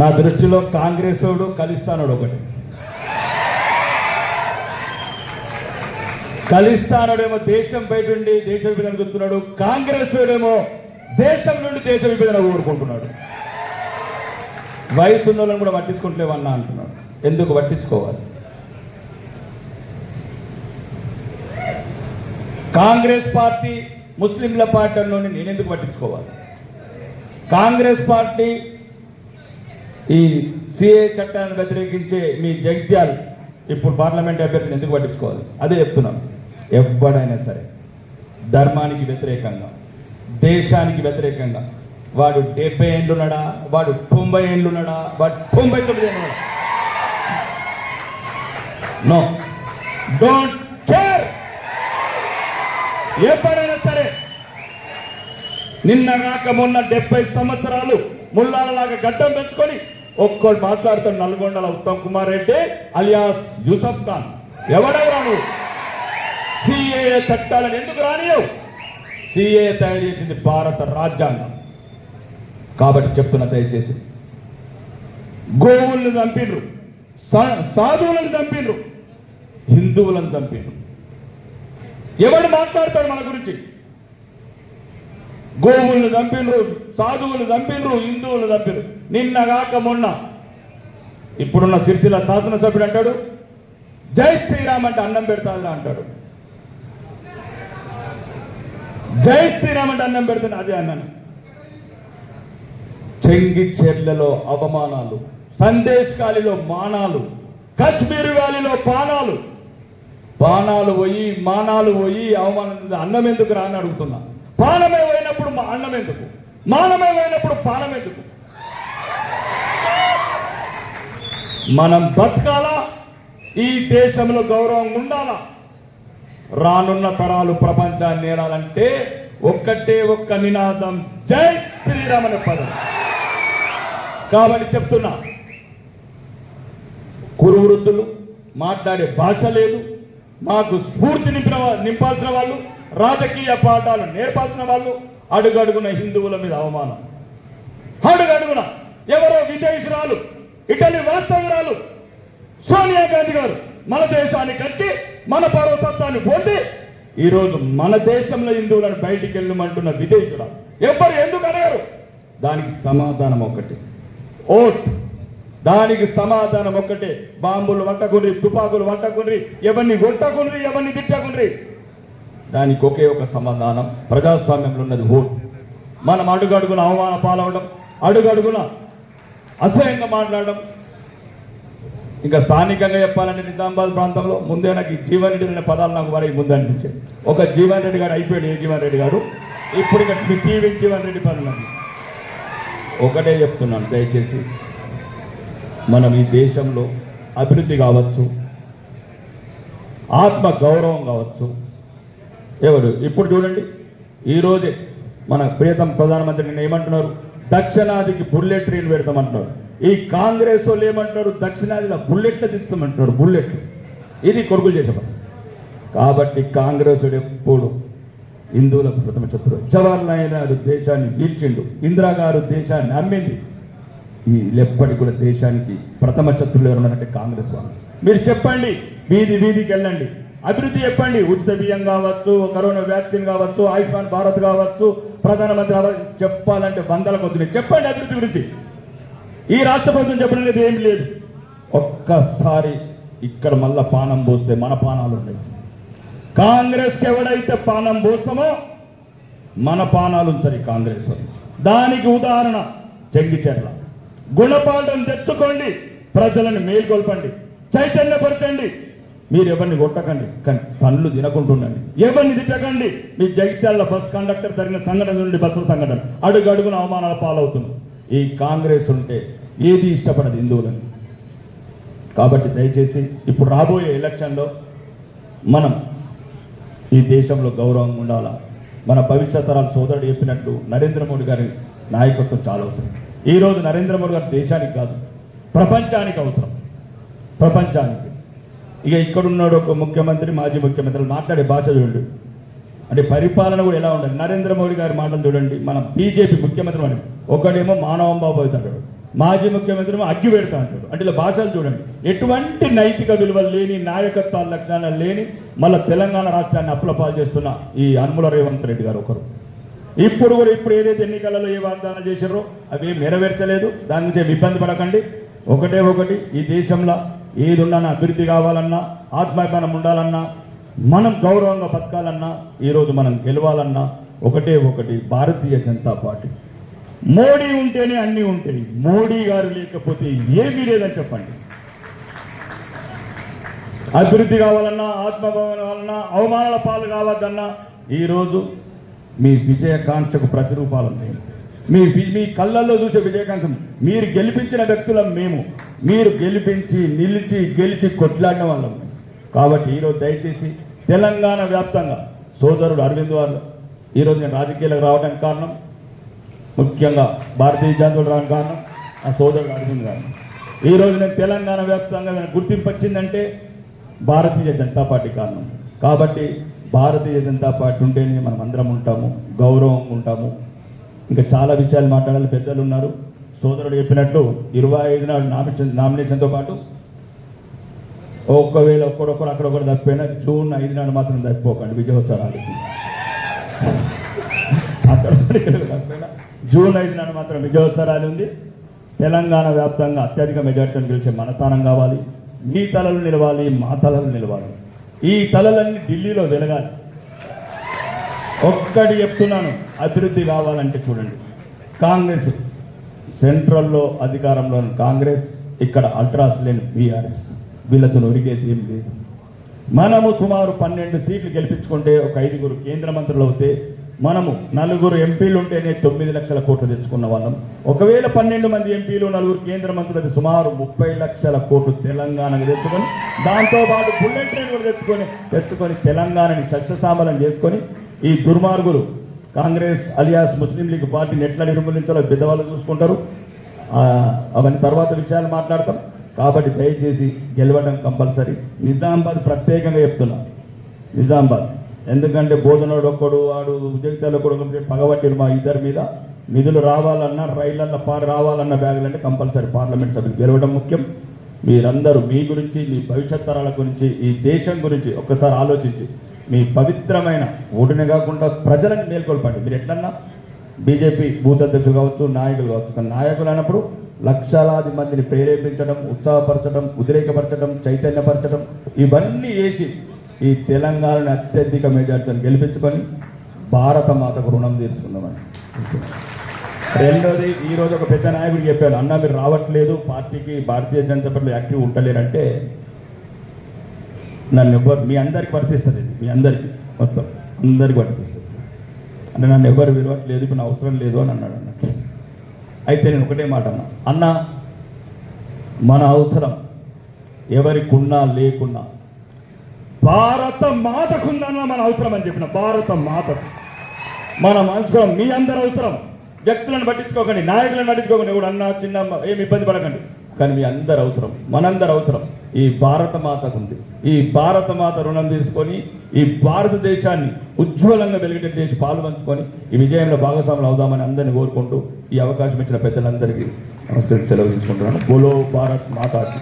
నా దృష్టిలో కాంగ్రెస్ వాడు కలిస్తానుడు ఒకటి. కలిస్తానుడేమో దేశం బయట ఉండి దేశ విభజన చూస్తున్నాడు కాంగ్రెస్ వాడేమో దేశం నుండి దేశ విభజన కోరుకుంటున్నాడు వయసు ఉన్న వాళ్ళని కూడా పట్టించుకుంటలేవన్నా అంటున్నాడు. ఎందుకు పట్టించుకోవాలి? కాంగ్రెస్ పార్టీ ముస్లింల పార్టీ నేనెందుకు నేను ఎందుకు పట్టించుకోవాలి? కాంగ్రెస్ పార్టీ ఈ సిఏ చట్టాన్ని వ్యతిరేకించే మీ జగిత్యాల్ ఇప్పుడు పార్లమెంట్ అభ్యర్థిని ఎందుకు పట్టించుకోవాలి? అదే చెప్తున్నాం. ఎవడైనా సరే ధర్మానికి వ్యతిరేకంగా దేశానికి వ్యతిరేకంగా వాడు డెబ్బై ఏళ్ళున్నాడా వాడు తొంభై ఏళ్ళున్నాడా వాడు తొంభై తొమ్మిది ఏళ్ళున్నాడా నో డోంట్ కేర్ ఎప్పుడైనా సరే నిన్న కాక మొన్న డెబ్బై సంవత్సరాలు ముల్లాలలాగా గడ్డం పెంచుకొని ఒక్కడు మాట్లాడుతాడు నల్గొండల ఉత్తమ్ కుమార్ రెడ్డి అలియాస్ యూసఫ్ ఖాన్. ఎవడెవరా నువ్వు సిఏఏ చట్టాలను ఎందుకు రానియవు? సిఏ తయారు చేసింది భారత రాజ్యాంగం. కాబట్టి చెప్తున్న దయచేసి. గోవుల్ని చంపిండ్రు సా- సాధువులను చంపిండ్రు హిందువులను చంపిండ్రు ఎవడు మాట్లాడతాడు మన గురించి? గోవులను చంపినరు సాధువులు చంపినరు హిందువులు చంపినరు. నిన్న కాక మొన్న ఇప్పుడున్న సిరిసిల్ల శాసనసభ్యుడు అంటాడు జై శ్రీరామ్ అంటే అన్నం పెడతాదా అంటాడు. జై శ్రీరామ్ అంటే అన్నం పెడుతుంది అదే అన్నాను. చెంగి చెర్లలో అవమానాలు సందేశ్ గాలిలో మానాలు కశ్మీర్ వ్యాలీలో పానాలు పానాలు పోయి మానాలు పోయి అవమానం అన్నం ఎందుకు రాని అడుగుతున్నా. పానమే పోయినప్పుడు అన్నం ఎందుకు మానమే లేనప్పుడు పానం ఎందుకు మనం బతకాలా? ఈ దేశంలో గౌరవం ఉండాలా? రానున్న తరాలు ప్రపంచాన్ని నేరాలంటే ఒక్కటే ఒక్క నినాదం జై శ్రీరామ్ అనే పదం. కాబట్టి చెప్తున్నా కురు వృద్ధులు మాట్లాడే భాష లేదు మాకు స్ఫూర్తి నింపిన నింపాల్సిన వాళ్ళు రాజకీయ పాఠాలు నేర్పాల్సిన వాళ్ళు అడుగడుగున హిందువుల మీద అవమానం. అడుగడుగున ఎవరో విదేశీరాలు ఇటలీ వాస్తవరాలు సోనియా గాంధీ గారు మన దేశాన్ని కట్టి మన పౌరసత్వాన్ని పొంది ఈరోజు మన దేశంలో హిందువులను బయటికి వెళ్ళమంటున్న విదేశీరాలు ఎవరు ఎందుకు అడగారు దానికి సమాధానం ఒకటి ఓట్. దానికి సమాధానం ఒక్కటే. బాంబులు వంటకుండ్రి తుపాకులు వంటకుండ్రి ఎవరిని కొట్టకుండ్రి ఎవరిని తిట్టకుండ్రి. దానికి ఒకే ఒక సమాధానం. ప్రజాస్వామ్యంలో ఉన్నది ఓట్. మనం అడుగడుగున అవమాన పాలవడం అడుగడుగున అసహ్యంగా మాట్లాడడం. ఇంకా స్థానికంగా చెప్పాలంటే నిజామాబాద్ ప్రాంతంలో ముందే నాకు ఈ జీవన్ రెడ్డి అనే పదాలు నాకు వారికి ముందు అనిపించాయి. ఒక జీవన్ రెడ్డి గారు అయిపోయాడు ఏ జీవన్ రెడ్డి గారు. ఇప్పుడు ఇక టీవీ జీవన్ రెడ్డి పనులు ఒకటే చెప్తున్నాను దయచేసి. మనం ఈ దేశంలో అభివృద్ధి కావచ్చు ఆత్మ గౌరవం కావచ్చు ఎవరు? ఇప్పుడు చూడండి. ఈరోజే మన ప్రియతం ప్రధానమంత్రి నిన్న ఏమంటున్నారు? దక్షిణాదికి బుల్లెట్ ట్రైన్ పెడతామంటున్నారు. ఈ కాంగ్రెస్ వాళ్ళు ఏమంటున్నారు? దక్షిణాదిలో బుల్లెట్లు తీస్తామంటున్నారు బుల్లెట్ ఇది కొడుకులు చేసే కాబట్టి కాంగ్రెస్ ఎప్పుడు హిందువులకు ప్రథమ శత్రువు జవహర్లాల్ నెహ్రూ దేశాన్ని గీల్చిండు. ఇందిరాగారు దేశాన్ని అమ్మింది ఈ ఎప్పటికి కూడా దేశానికి ప్రథమ శత్రువులు ఎవరన్నారంటే కాంగ్రెస్ వాళ్ళు. మీరు చెప్పండి. వీధి వీధికి వెళ్ళండి. అభివృద్ధి చెప్పండి. ఉచిత బియ్యం కావచ్చు కరోనా వ్యాక్సిన్ కావచ్చు ఆయుష్మాన్ భారత్ కావచ్చు ప్రధానమంత్రి కావచ్చు చెప్పాలంటే వందల కొద్ది చెప్పండి అభివృద్ధి గురించి. ఈ రాష్ట్ర ప్రభుత్వం చెప్పడానికి ఏం లేదు. ఒక్కసారి ఇక్కడ మళ్ళా పానం పోస్తే మన పానాలు ఉన్నాయి. కాంగ్రెస్ ఎవడైతే పానం పోస్తామో మన పానాలు ఉంచరు కాంగ్రెస్. దానికి ఉదాహరణ చెంగిచెర్ల గుణపాఠం తెచ్చుకోండి. ప్రజలను మేల్కొల్పండి. చైతన్యపరచండి. మీరు ఎవరిని కొట్టకండి కానీ పనులు తినకుంటుండండి. ఎవరిని తిట్టకండి. మీ జగిత్యాల బస్ కండక్టర్ జరిగిన సంఘటన నుండి బస్సుల సంఘటన. అడుగు అడుగున అవమానాల పాలవుతుంది ఈ కాంగ్రెస్ ఉంటే ఏది ఇష్టపడదు హిందువులని. కాబట్టి దయచేసి ఇప్పుడు రాబోయే ఎలక్షన్లో మనం ఈ దేశంలో గౌరవం ఉండాలా? మన భవిష్యత్ తరాల సోదరుడు చెప్పినట్టు నరేంద్ర మోడీ గారి నాయకత్వం చాలా అవసరం. ఈరోజు నరేంద్ర మోడీ గారు దేశానికి కాదు ప్రపంచానికి అవసరం. ప్రపంచానికి. ఇక ఇక్కడున్నాడు ఒక ముఖ్యమంత్రి మాజీ ముఖ్యమంత్రులు మాట్లాడే భాష చూడండి. అంటే పరిపాలన కూడా ఎలా ఉండాలి? నరేంద్ర మోడీ గారి మాటలు చూడండి. మన బీజేపీ ముఖ్యమంత్రి అని. ఒకడేమో మానవం బాబు అవుతాడు మాజీ ముఖ్యమంత్రి ఏమో అగ్గి పెడతా అంటాడు. అంటే ఇలా భాషలు చూడండి. ఎటువంటి నైతిక విలువలు లేని నాయకత్వ లక్షణాలు లేని మళ్ళీ తెలంగాణ రాష్ట్రాన్ని అప్పులపాలు చేస్తున్న ఈ అనుముల రేవంత్ రెడ్డి గారు ఒకరు. ఇప్పుడు కూడా ఇప్పుడు ఏదైతే ఎన్నికలలో ఏ వాగ్దానం చేశారో అవి నెరవేర్చలేదు. దాని గురించి ఇబ్బంది పడకండి. ఒకటే ఒకటి ఈ దేశంలో ఏది ఉన్నా అభివృద్ధి కావాలన్నా ఆత్మాభిమానం ఉండాలన్నా మనం గౌరవంగా బతకాలన్నా ఈరోజు మనం గెలవాలన్నా ఒకటే ఒకటి భారతీయ జనతా పార్టీ. మోడీ ఉంటేనే అన్నీ ఉంటాయి. మోడీ గారు లేకపోతే ఏమీ లేదని చెప్పండి. అభివృద్ధి కావాలన్నా ఆత్మభావన కావాలన్నా అవమానాల పాలు కావద్దన్నా ఈరోజు మీ విజయకాంక్షకు ప్రతిరూపాలు ఉన్నాయి. మీ మీ కళ్ళల్లో చూసే విజయకాంతం. మీరు గెలిపించిన వ్యక్తులం మేము. మీరు గెలిపించి నిలిచి గెలిచి కొట్లాడిన వాళ్ళం. కాబట్టి ఈరోజు దయచేసి తెలంగాణ వ్యాప్తంగా సోదరుడు అరవింద్ వారు ఈరోజు నేను రాజకీయాలకు రావడానికి కారణం ముఖ్యంగా భారతీయ జనతా రావడానికి కారణం ఆ సోదరుడు అరవింద్ గారు. ఈరోజు నేను తెలంగాణ వ్యాప్తంగా నాకు గుర్తింపు వచ్చిందంటే భారతీయ జనతా పార్టీ కారణం. కాబట్టి భారతీయ జనతా పార్టీ ఉంటేనే మనం అందరం ఉంటాము గౌరవం ఉంటాము. ఇంకా చాలా విషయాలు మాట్లాడాలి పెద్దలు ఉన్నారు. సోదరుడు చెప్పినట్టు ఇరవై ఐదు నాడు నామినేషన్ నామినేషన్తో పాటు ఒక్కవేళ ఒక్కడొక్కరు అక్కడొక్కరు తప్పిపోయినా జూన్ ఐదు నాడు మాత్రం తప్పిపోకండి విజయోత్సవాలు. అక్కడ తప్పిపోయినా జూన్ ఐదు నాడు మాత్రం విజయోత్సవాలు ఉంది. తెలంగాణ వ్యాప్తంగా అత్యధిక మెజార్టీని గెలిచే మనస్థానం కావాలి. మీ తలలు నిలవాలి మా తలలు నిలవాలి. ఈ తలలన్నీ ఢిల్లీలో వెలగాలి. ఒక్కటి చెప్తున్నాను అభివృద్ధి కావాలంటే చూడండి. కాంగ్రెస్ సెంట్రల్లో అధికారంలో ఉన్న కాంగ్రెస్ ఇక్కడ అల్ట్రాస్ లేని బీఆర్ఎస్. వీళ్ళతో ఒరిగేది ఏం లేదు. మనము సుమారు పన్నెండు సీట్లు గెలిపించుకుంటే ఒక ఐదుగురు కేంద్ర మంత్రులు అవుతే మనము నలుగురు ఎంపీలు ఉంటేనే తొమ్మిది లక్షల కోట్లు తెచ్చుకున్న వాళ్ళం. ఒకవేళ పన్నెండు మంది ఎంపీలు నలుగురు కేంద్ర మంత్రులు అయితే సుమారు ముప్పై లక్షల కోట్లు తెలంగాణకు తెచ్చుకొని దాంతో పాటు బుల్లెట్ ట్రైన్ కూడా తెచ్చుకొని తెచ్చుకొని తెలంగాణని సస్యసామలం చేసుకొని ఈ దుర్మార్గులు కాంగ్రెస్ అలియాస్ ముస్లిం లీగ్ పార్టీని ఎట్లా నిర్మూలించాలో పెద్దవాళ్ళు చూసుకుంటారు. అవన్నీ తర్వాత విషయాలు మాట్లాడతాం. కాబట్టి దయచేసి గెలవడం కంపల్సరీ. నిజామాబాద్ ప్రత్యేకంగా చెప్తున్నా. నిజామాబాద్. ఎందుకంటే బోధనోడు ఒక్కడు వాడు ఉద్యోగితాలు ఒకడు పగబట్టిరు మా ఇద్దరి మీద. నిధులు రావాలన్నా రైళ్ళల్లో పార్ రావాలన్న బ్యాగులంటే కంపల్సరీ పార్లమెంట్ సభ్యులు గెలవడం ముఖ్యం. మీరందరూ మీ గురించి మీ భవిష్యత్ తరాల గురించి ఈ దేశం గురించి ఒక్కసారి ఆలోచించి మీ పవిత్రమైన ఓటునే కాకుండా ప్రజలను మేల్కొల్పండి. మీరు ఎట్లన్నా బీజేపీ బూత్ అధ్యక్షులు కావచ్చు నాయకులు కావచ్చు నాయకులు అన్నప్పుడు లక్షలాది మందిని ప్రేరేపించడం ఉత్సాహపరచడం ఉద్రేకపరచడం చైతన్యపరచడం ఇవన్నీ వేసి ఈ తెలంగాణను అత్యధిక మెజార్టీని గెలిపించుకొని భారత మాతకు రుణం తీర్చుకుందామని. రెండోది ఈ రోజు ఒక పెద్ద నాయకుడు చెప్పాడు అన్న మీరు రావట్లేదు పార్టీకి భారతీయ జనతా పార్టీలో యాక్టివ్ ఉండలేరంటే నన్ను ఎవరు మీ అందరికి వర్తిస్తుంది. ఇది మీ అందరికి. మొత్తం. అందరికి వర్తిస్తుంది. అంటే నన్ను ఎవరు విలువట్లేదు ఇప్పుడు నా అవసరం లేదు అని అన్నాడు అన్నట్టు అయితే నేను ఒకటే మాట అన్నా. అన్న మన అవసరం ఎవరికున్నా లేకున్నా భారత మాతకుందన్న మన అవసరం అని చెప్పిన భారత మాత. మన అవసరం మీ అందరి అవసరం. వ్యక్తులను పట్టించుకోకండి నాయకులను పట్టించుకోకండి. ఎవడు అన్న చిన్న ఏమి ఇబ్బంది పడకండి. కానీ మీ అందరి అవసరం మనందరి అవసరం. ఈ భారతమాతకుంది ఉంది. ఈ భారతమాత రుణం తీసుకొని ఈ భారతదేశాన్ని ఉజ్వలంగా వెలిగేటట్టు చేసి పాలు పంచుకొని ఈ విజయంలో భాగస్వాములు అవుదామని అందరిని కోరుకుంటూ ఈ అవకాశం ఇచ్చిన పెద్దలందరికీ నమస్తే సెలవు తీసుకుంటున్నాను. బోలో భారత్ మాతాకి.